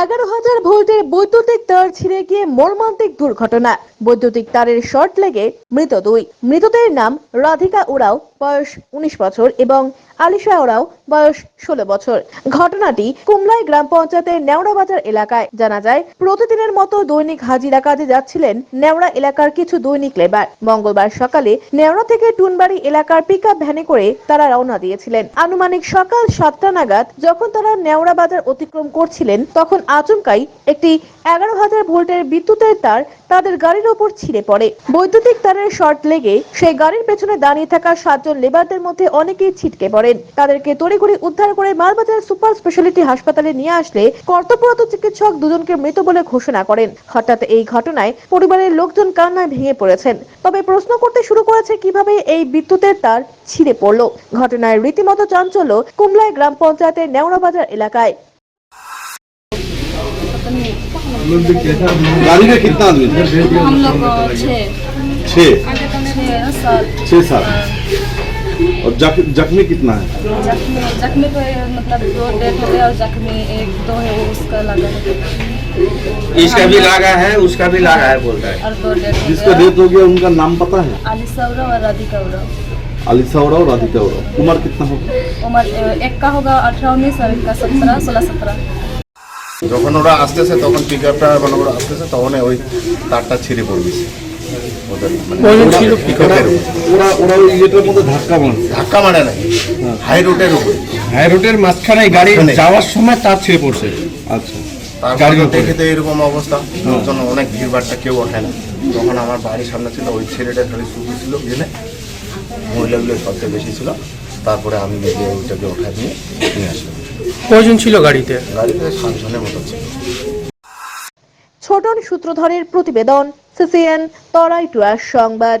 এগারো হাজার ভোল্টের বৈদ্যুতিক তার ছিঁড়ে গিয়ে মর্মান্তিক দুর্ঘটনা। বৈদ্যুতিক তারের শর্ট লেগে মৃত দুই। মৃতদের নাম রাধিকা ওরাও, বয়স উনিশ বছর, এবং আলিশা ওরাও, বয়স ষোলো বছর। ঘটনাটি কুমলাই গ্রাম পঞ্চায়েতের নেওড়া বাজার এলাকায় জানা যায়। প্রতিদিনের মতো দৈনিক হাজিরা কাজে যাচ্ছিলেন নেওড়া এলাকার কিছু দৈনিক লেবার। মঙ্গলবার সকালে নেওড়া থেকে টুনবাড়ি এলাকার পিক ভ্যানে করে তারা রওনা দিয়েছিলেন। আনুমানিক সকাল সাতটা নাগাদ, যখন তারা নেওড়া বাজার অতিক্রম করছিলেন, তখন আচমকাই একটি এগারো হাজার ভোল্টের বিদ্যুতের তার তাদের গাড়ির ওপর ছিঁড়ে পড়ে। বৈদ্যুতিক তারের শর্ট লেগে সেই গাড়ির পেছনে দাঁড়িয়ে থাকা সাতজন লেবারদের মধ্যে অনেকেই ছিটকে পড়েন। তাদেরকে তড়িঘড়ি উদ্ধার করে মালবাজার সুপার স্পেশালিটি হাসপাতালে নিয়ে আসলে কর্তব্যরত চিকিৎসক দুজনকে মৃত বলে ঘোষণা করেন। হঠাৎ এই ঘটনায় পরিবারের লোকজন কান্নায় ভেঙে পড়েছেন। তবে প্রশ্ন করতে শুরু করেছে কীভাবে এই বিদ্যুতের তার ছিঁড়ে পড়ল। ঘটনায় রীতিমতো চাঞ্চল্য কুমলায় গ্রাম পঞ্চায়েতের নেওড়া বাজার এলাকায়। गाड़ी में कितना आदमी हम लोग छः। छः? छः सात। और जख, जख्मी कितना है? जख्मी जख्मी को मतलब दो डेथ हो गया और जख्मी एक दो है वो उसका लगा है। इसका भी लगा है उसका भी लगा है बोल रहा है। और दो हो जिसका डेथ हो गया उनका नाम पता है? आलिशा उराव और राधिका उराव। अलिसा उराव राधिका उराव। उम्र कितना होगा? उम्र एक का होगा अठारह उन्नीस और एक का सत्रह सोलह सत्रह। যখন ওরা আসতেছে তখন পিক আপটা মানে ওরা আসতেছে তখন ওই তারটা ছিঁড়ে পড়বিছে ওদের মানে ওরা ওরা ওই ইয়েটার মধ্যে ধাক্কা মারে। নাই হাই রোডের উপরে। হাই রোডের মাঝখানে গাড়ি যাওয়ার সময় তার ছিঁড়ে পড়ছে। আচ্ছা। তারপর গাড়ির তো দেখে তো এরকম অবস্থা। লোকজন অনেক ভিড় কেউ ওঠে না। তখন আমার বাড়ির সামনে ছিল ওই ছেলেটা খালি শুধু ছিল গেলে। মহিলাগুলো সবচেয়ে বেশি ছিল। তারপরে আমি নিজে ওইটাকে ওঠায় নিয়ে নিয়ে আসলাম। কয়জন ছিল গাড়িতে? গাড়িতে সাতজনের মতো ছিল। ছোটন সূত্রধরের প্রতিবেদন সিসিএন তরাই টুয়ার সংবাদ।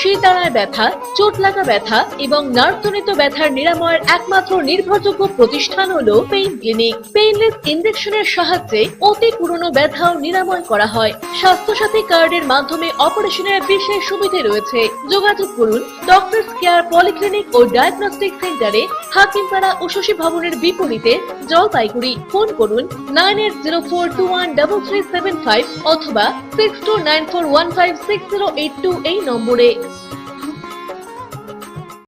শীতানায় ব্যথা, চোট লাগা ব্যথা এবং নার্ভজনিত ব্যথার নিরাময়ের একমাত্র নির্ভরযোগ্য প্রতিষ্ঠান হলো পেইন ক্লিনিক পেইনলেস ইনজেকশনের সাহায্যে অতি পুরনো ব্যথাও নিরাময় করা হয়। স্বাস্থ্যসাথী কার্ডের মাধ্যমে অপারেশনের বিশেষ সুবিধে রয়েছে। যোগাযোগ করুন ডক্টর কেয়ার পলিক্লিনিক ও ডায়াগনস্টিক সেন্টারে হাকিমপাড়া ও শশী ভবনের বিপরীতে জলপাইগুড়ি। ফোন করুন nine eight zero four two one double three seven five অথবা six two nine four one five six zero eight two এই নম্বরে। Deus.